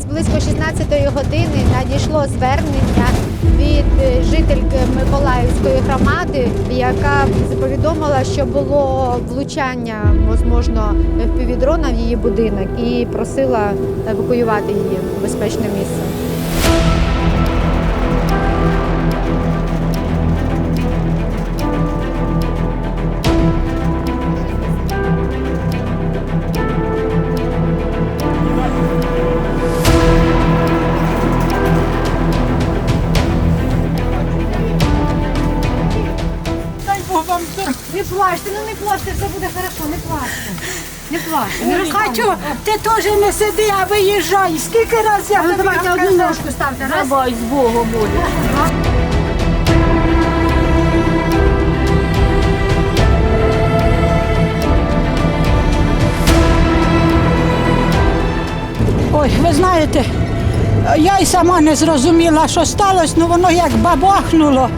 близько 16-ї години надійшло звернення від е, жительки Миколаївської громади, яка повідомила, що було влучання, можливо, впівдрона в її будинок і просила евакуювати її в безпечне місце. Не плачте, ну не плачте, все буде хорошо, не плачте. Не плачте. Не Катю, ти теж не сиди, а виїжджай. Скільки разів я тобі давайте одну казала? ножку ставте. Раз. Давай, з Богом, Оля. Ой, ви знаєте, я й сама не зрозуміла, що сталося, ну воно як бабахнуло.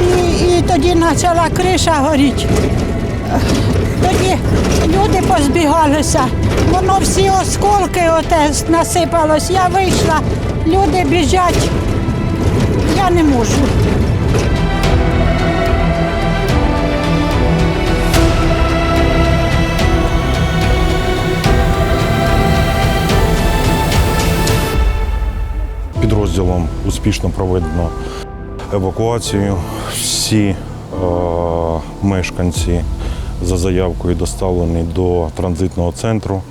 І, і тоді почала криша горіти. Тоді люди позбігалися, воно всі осколки оте насипалось. Я вийшла, люди біжать. Я не можу. Підрозділом успішно проведено евакуацію. Всі е, мешканці за заявкою доставлені до транзитного центру